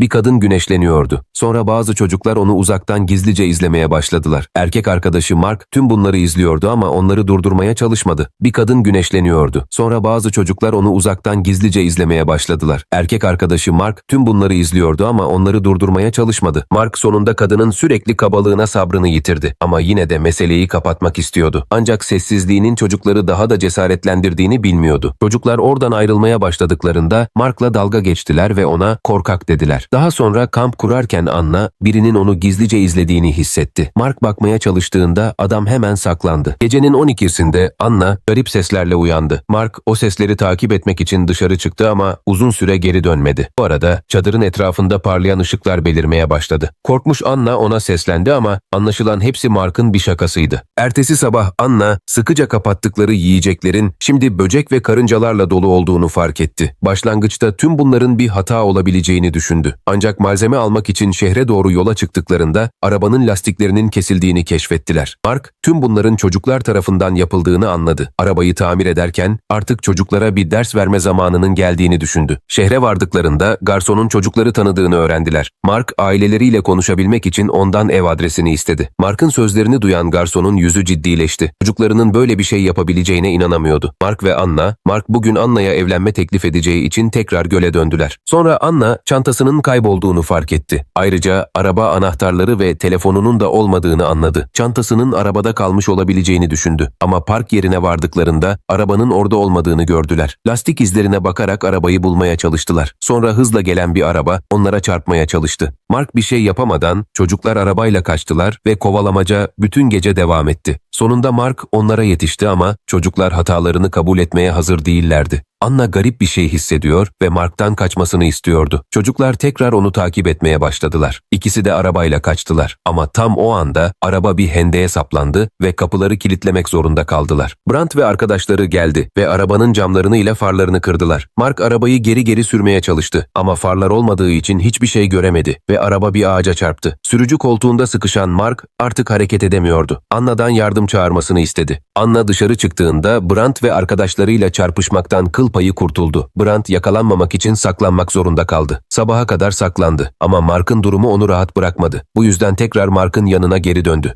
Bir kadın güneşleniyordu. Sonra bazı çocuklar onu uzaktan gizlice izlemeye başladılar. Erkek arkadaşı Mark tüm bunları izliyordu ama onları durdurmaya çalışmadı. Bir kadın güneşleniyordu. Sonra bazı çocuklar onu uzaktan gizlice izlemeye başladılar. Erkek arkadaşı Mark tüm bunları izliyordu ama onları durdurmaya çalışmadı. Mark sonunda kadının sürekli kabalığına sabrını yitirdi ama yine de meseleyi kapatmak istiyordu. Ancak sessizliğinin çocukları daha da cesaretlendirdiğini bilmiyordu. Çocuklar oradan ayrılmaya başladıklarında Mark'la dalga geçtiler ve ona korkak dediler. Daha sonra kamp kurarken Anna birinin onu gizlice izlediğini hissetti. Mark bakmaya çalıştığında adam hemen saklandı. Gecenin 12'sinde Anna garip seslerle uyandı. Mark o sesleri takip etmek için dışarı çıktı ama uzun süre geri dönmedi. Bu arada çadırın etrafında parlayan ışıklar belirmeye başladı. Korkmuş Anna ona seslendi ama anlaşılan hepsi Mark'ın bir şakasıydı. Ertesi sabah Anna sıkıca kapattıkları yiyeceklerin şimdi böcek ve karıncalarla dolu olduğunu fark etti. Başlangıçta tüm bunların bir hata olabileceğini düşündü. Ancak malzeme almak için şehre doğru yola çıktıklarında arabanın lastiklerinin kesildiğini keşfettiler. Mark tüm bunların çocuklar tarafından yapıldığını anladı. Arabayı tamir ederken artık çocuklara bir ders verme zamanının geldiğini düşündü. Şehre vardıklarında garsonun çocukları tanıdığını öğrendiler. Mark aileleriyle konuşabilmek için ondan ev adresini istedi. Mark'ın sözlerini duyan garsonun yüzü ciddileşti. Çocuklarının böyle bir şey yapabileceğine inanamıyordu. Mark ve Anna, Mark bugün Anna'ya evlenme teklif edeceği için tekrar göle döndüler. Sonra Anna çantasının kaybolduğunu fark etti. Ayrıca araba anahtarları ve telefonunun da olmadığını anladı. Çantasının arabada kalmış olabileceğini düşündü. Ama park yerine vardıklarında arabanın orada olmadığını gördüler. Lastik izlerine bakarak arabayı bulmaya çalıştılar. Sonra hızla gelen bir araba onlara çarpmaya çalıştı. Mark bir şey yapamadan çocuklar arabayla kaçtılar ve kovalamaca bütün gece devam etti. Sonunda Mark onlara yetişti ama çocuklar hatalarını kabul etmeye hazır değillerdi. Anna garip bir şey hissediyor ve Mark'tan kaçmasını istiyordu. Çocuklar tekrar onu takip etmeye başladılar. İkisi de arabayla kaçtılar. Ama tam o anda araba bir hendeğe saplandı ve kapıları kilitlemek zorunda kaldılar. Brandt ve arkadaşları geldi ve arabanın camlarını ile farlarını kırdılar. Mark arabayı geri geri sürmeye çalıştı ama farlar olmadığı için hiçbir şey göremedi ve araba bir ağaca çarptı. Sürücü koltuğunda sıkışan Mark artık hareket edemiyordu. Anna'dan yardım çağırmasını istedi. Anna dışarı çıktığında Brandt ve arkadaşlarıyla çarpışmaktan kıl payı kurtuldu. Brandt yakalanmamak için saklanmak zorunda kaldı. Sabaha kadar saklandı ama Mark'ın durumu onu rahat bırakmadı. Bu yüzden tekrar Mark'ın yanına geri döndü.